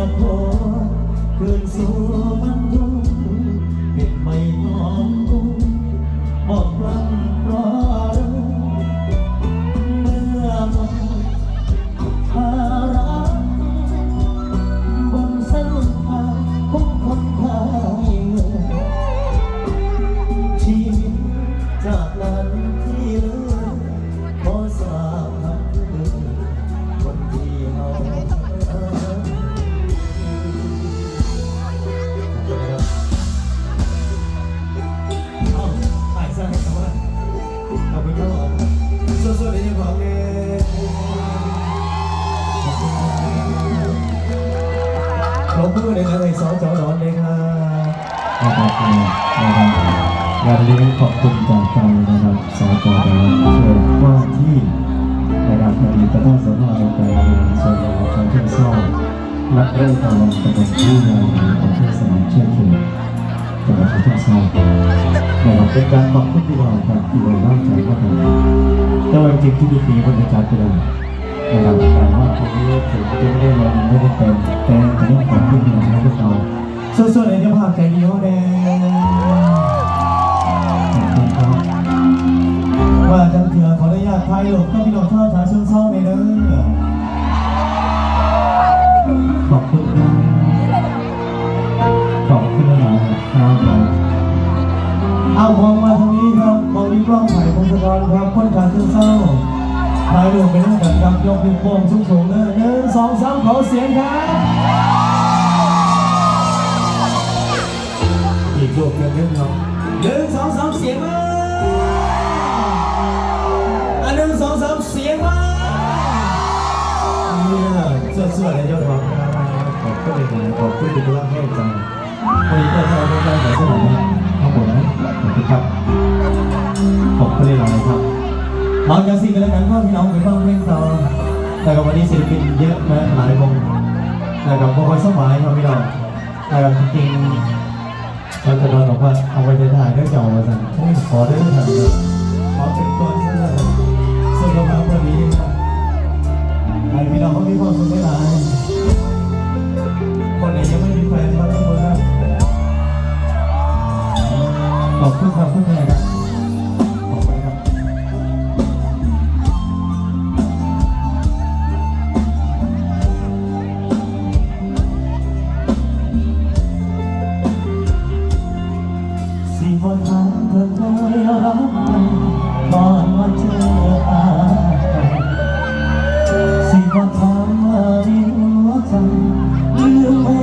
อยากโผคืนสู่มันทุ่งเป็นไม่ต้องกุ้งบอกลำรอเคุณเลยนะไอ้สองจอดอนเลยครับนะครับนะครับงานนี้ขอบคุณจากใจนะครับสอจดเชิญว่าที่นะครับในายกระทั่งสภาในการเรียนส่วนของชาวเชียงซ่อและเรื่องการลงตำแหน่งผู้นของเทศบาลเชียงเขตจังหวัดเชียงซ่อนะครับเป็นการขอบคุณที่เราครับที่เราตั้งใจว่าทำแต่ว่าจริงที่ดีปีบรรยากาศเป็นอะไรนะครับแต่ว่าตรงนี้ถึงจะไม่ได้ลงไม่ได้เป็นแต่ ทุกคนทุกอย่างนะพวกเราส่วนๆในเนื้อพาใจเดียวแดงว่าจะเถื่อขออนุญาตทยหลบก็พี่น้องชาวชาเชิงเศร้าไปเด้อขอบคุณนะขอบคุณนะครับเอามองมาทางนี้ครับมองที่กล้องถ่ายพงศกรครับคนชาเชิงเศร้าทายหลบไปเรื่องกันกับยกนิ้วโป้งสูงๆเลยอหนึ่งสองสามขอเสียงครับ กรูปหนึ่งครับหนึ่งสองสามเสียงมาอันหนึ่งสองสามเสียงมาเนี่ยสื้อเสื้อในยอดของขอบคุณเลยนะขอบคุณที่รักให้ใจวันนี้ก็จะเอาใจใส่สมัยทั้งหมดนะขอบคุณครับขอบคุณเลยนะครับเอาจากสิ่งกันแล้วกันว่าพี่น้องไปฟังเพลงต่อแต่กับวันนี้ศิลปินเยอะนะหลายวงแต่กับพอคอยสมัยครับพี่น้องแต่กับจริงๆ เราจะนอนบอกว่าเอาไว้ได้ได้วยจอมาสั่งขอได้ทันเลยขอเป็นตัว you.